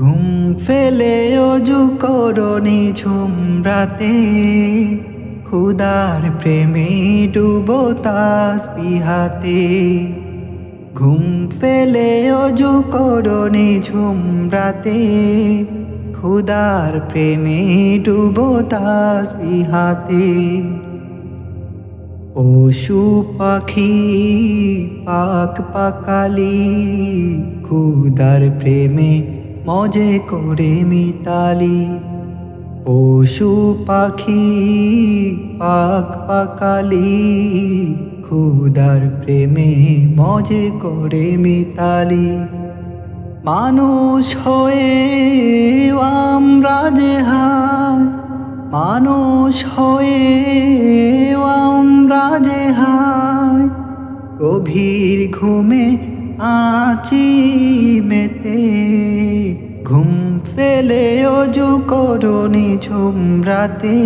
ঘুম ফেলে অজু করনি ঝুমরাতে। খুদার প্রেমে ডুবো তাস বিহাতে ঘুম ফেলে অজু করনি ঝুমরাতে। খুদার প্রেমে ডুবো তাস বিহাতে পশু পাখি, পাক পাকালি খুদার প্রেমে মজে করে মিতালি, পশু পাখি, পাক পাকালি খুদার প্রেমে মজে করে মিতালি। মানুষ হয়ে আমরা যে হায়, মানুষ হয়ে আমরা যে গভীর ঘুমে আছি মেতে অজু করনি ঝুমরাতে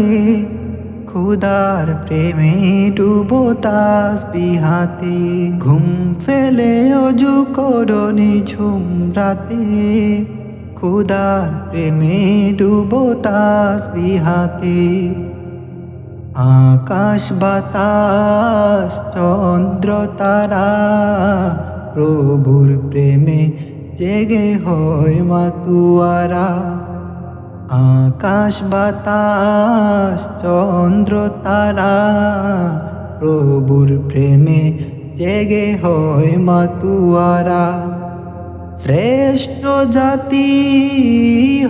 খুদার প্রেমে ডুবো তাস বিহাতে ঘুম ফেলে অজু করনি ঝুমরাতে খুদার প্রেমে ডুবো তাস বিহাতে আকাশ বাতাস, চন্দ্র তারা, প্রভুর প্রেমে জেগে হয় মাতুয়ারা। আকাশ বাতাস, চন্দ্র তারা, প্রভুর প্রেমে জেগে হয় মাতুয়ারা। শ্রেষ্ঠ জাতি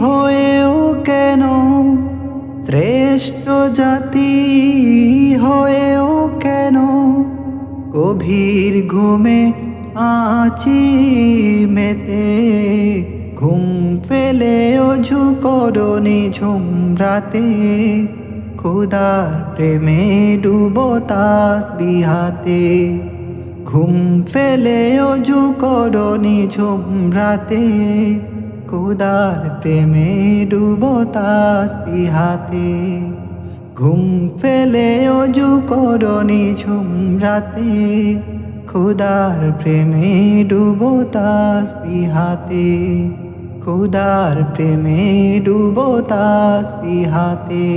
হয়েও কেন? শ্রেষ্ঠ জাতি হয়েও কেন? গভীর ঘুমে আছি মেতে। ঘুম ফেলে অঝু করনি ঝুমরাতে খুদার প্রেমে ডুবো তাস বিহাতে। ঘুম ফেলে অজু করনি ঝুমরাতে খুদার প্রেমে ডুবো তাস বিহাতে। ঘুম ফেলে অজু করনি ঝুমরাতে খুদার প্রেমে ডুবো তাস বিহাতে। খুদার প্রেমে ডুবো তাস বিহাতে